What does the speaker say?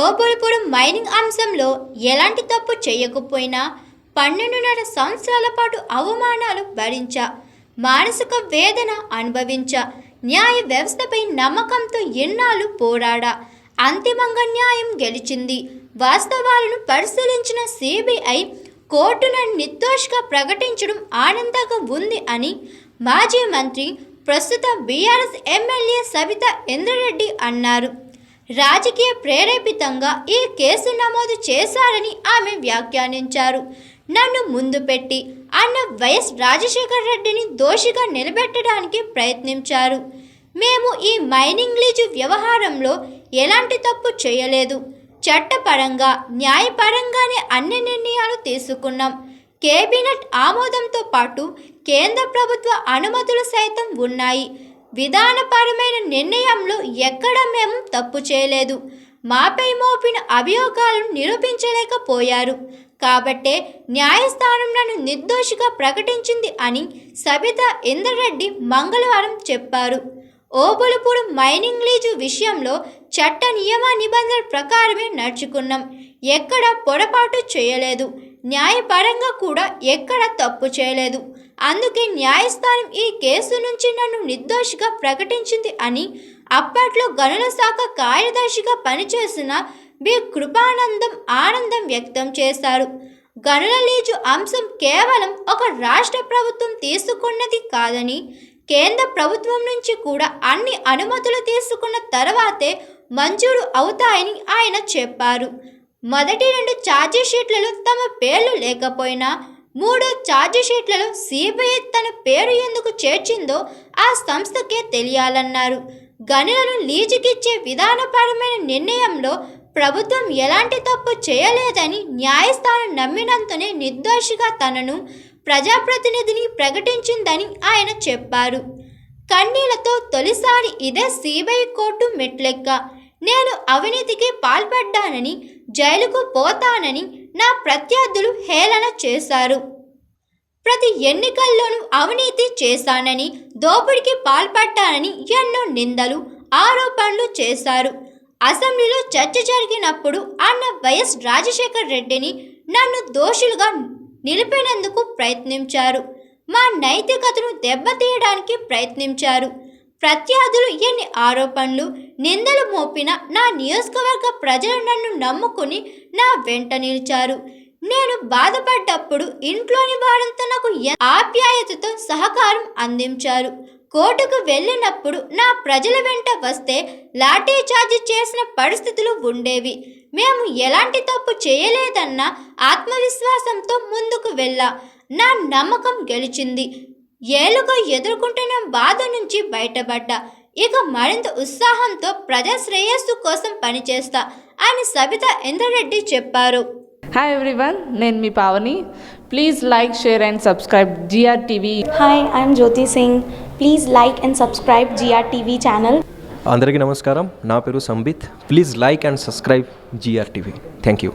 ఓబుల్పూడి mining అంశంలో ఎలాంటి తప్పు చేయకపోయినా పన్నెండున్నర సంవత్సరాల పాటు అవమానాలు భరించా మానసిక వేదన అనుభవించా న్యాయ వ్యవస్థపై నమ్మకంతో ఎన్నాళ్ళు పోరాడా అంతిమంగా న్యాయం గెలిచింది. వాస్తవాలను పరిశీలించిన సిబిఐ కోర్టును నిర్దోషిగా ప్రకటించడం ఆనందంగా ఉంది అని మాజీ మంత్రి ప్రస్తుత బీఆర్ఎస్ ఎమ్మెల్యే సవిత ఇంద్రారెడ్డి అన్నారు. రాజకీయ ప్రేరేపితంగా ఈ కేసు నమోదు చేశారని ఆమె వ్యాఖ్యానించారు. నన్ను ముందు పెట్టి అన్న వైఎస్ రాజశేఖర రెడ్డిని దోషిగా నిలబెట్టడానికి ప్రయత్నించారు. మేము ఈ మైనింగ్ లీజు వ్యవహారంలో ఎలాంటి తప్పు చేయలేదు. చట్టపరంగా న్యాయపరంగానే అన్ని నిర్ణయాలు తీసుకున్నాం. కేబినెట్ ఆమోదంతో పాటు కేంద్ర ప్రభుత్వ అనుమతులు సైతం ఉన్నాయి. విధానపరమైన నిర్ణయంలో ఎక్కడ మేము తప్పు చేయలేదు. మాపై మోపిన అభియోగాలను నిరూపించలేకపోయారు. కాబట్టే న్యాయస్థానం నన్ను నిర్దోషిగా ప్రకటించింది అని సబిత ఇంద్రరెడ్డి మంగళవారం చెప్పారు. ఓబులపూడి మైనింగ్ లీజు విషయంలో చట్ట నియమ నిబంధనల ప్రకారమే నడుచుకున్నాం. ఎక్కడ పొరపాటు చేయలేదు. న్యాయపరంగా కూడా ఎక్కడ తప్పు చేయలేదు. అందుకే న్యాయస్థానం ఈ కేసు నుంచి నన్ను నిర్దోషిగా ప్రకటించింది అని అప్పట్లో గనుల శాఖ కార్యదర్శిగా పనిచేసిన బి. కృపానందం ఆనందం వ్యక్తం చేశారు. గనుల లీజు అంశం కేవలం ఒక రాష్ట్ర ప్రభుత్వం తీసుకున్నది కాదని కేంద్ర ప్రభుత్వం నుంచి కూడా అన్ని అనుమతులు తీసుకున్న తర్వాతే మంజూరు అవుతాయని ఆయన చెప్పారు. మొదటి రెండు ఛార్జీ షీట్లలో తమ పేర్లు లేకపోయినా మూడో ఛార్జీ షీట్లలో సిబిఐ తన పేరు ఎందుకు చేర్చిందో ఆ సంస్థకే తెలియాలన్నారు. గనులను లీజుకిచ్చే విధానపరమైన నిర్ణయంలో ప్రభుత్వం ఎలాంటి తప్పు చేయలేదని న్యాయస్థానం నమ్మినంతనే నిర్దోషిగా తనను ప్రజాప్రతినిధిని ప్రకటించిందని ఆయన చెప్పారు. కన్నీళ్ళతో తొలిసారి ఇదే సిబిఐ కోర్టు మెట్లెక్క. నేను అవినీతికి పాల్పడ్డానని జైలుకు పోతానని నా ప్రత్యర్థులు హేళన చేశారు. ప్రతి ఎన్నికల్లోనూ అవినీతి చేశానని దోపిడీకి పాల్పడ్డానని ఎన్నో నిందలు ఆరోపణలు చేశారు. అసెంబ్లీలో చర్చ జరిగినప్పుడు అన్న వైఎస్ రాజశేఖర్ రెడ్డిని నన్ను దోషులుగా నిలిపినందుకు ప్రయత్నించారు. మా నైతికతను దెబ్బతీయడానికి ప్రయత్నించారు. ప్రత్యర్థులు ఎన్ని ఆరోపణలు నిందలు మోపిన నా నియోజకవర్గ ప్రజలు నన్ను నమ్ముకుని నా వెంట నిలిచారు. నేను బాధపడ్డప్పుడు ఇంట్లోని వారంతా నాకు ఆప్యాయతతో సహకారం అందించారు. కోర్టుకు వెళ్ళినప్పుడు నా ప్రజల వెంట వస్తే లాఠీ చార్జ్ చేసిన పరిస్థితులు ఉండేవి. మేము ఎలాంటి తప్పు చేయలేదన్న ఆత్మవిశ్వాసంతో ముందుకు వెళ్ళా. నా నమ్మకం గెలిచింది. ఏళ్ళుగా ఎదుర్కొంటున్న బాధ నుంచి బయటపడ్డా. ఇక మరింత ఉత్సాహంతో ప్రజా శ్రేయస్సు కోసం పనిచేస్తా అని సబిత ఇంద్రరెడ్డి చెప్పారు. హాయ్ ఎవ్రీవన్ నేను మీ Pavani. Please like share and subscribe GR TV Hi, I'm Jyoti Singh. Please like and subscribe GRTV channel. అందరికీ నమస్కారం. నా పేరు Sambit. Please like and subscribe GR TV thank you